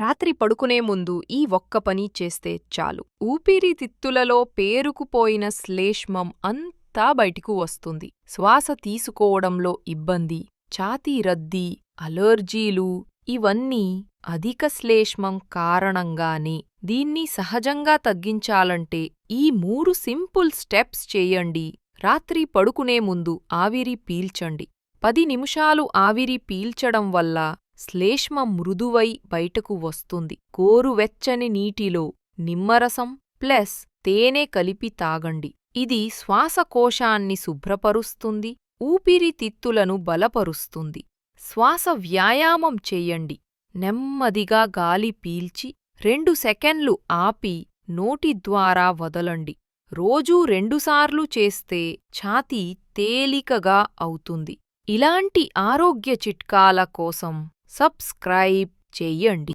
రాత్రి పడుకునే ముందు ఈ ఒక్క పని చేస్తే చాలు. ఊపిరితిత్తులలో పేరుకుపోయిన శ్లేష్మం అంతా బయటికు వస్తుంది. శ్వాస తీసుకోవడంలో ఇబ్బంది ఛాతీ రద్దీ అలర్జీలు ఇవన్నీ అధిక శ్లేష్మం కారణంగానే. దీన్ని సహజంగా తగ్గించాలంటే ఈ మూడు సింపుల్ స్టెప్స్ చేయండి. రాత్రి పడుకునే ముందు ఆవిరి పీల్చండి. పది నిమిషాలు ఆవిరి పీల్చడం వల్ల శ్లేష్మ మృదువై బయటకు వస్తుంది. గోరువెచ్చని నీటిలో నిమ్మరసం ప్లస్ తేనె కలిపి తాగండి. ఇది శ్వాసకోశాన్ని శుభ్రపరుస్తుంది ఊపిరితిత్తులను బలపరుస్తుంది. శ్వాస వ్యాయామం చెయ్యండి నెమ్మదిగా గాలి పీల్చి రెండు సెకండ్లు ఆపి నోటి ద్వారా వదలండి. రోజూ రెండుసార్లు చేస్తే ఛాతీ తేలికగా అవుతుంది. ఇలాంటి ఆరోగ్య చిట్కాల కోసం సబ్స్క్రైబ్ చేయండి.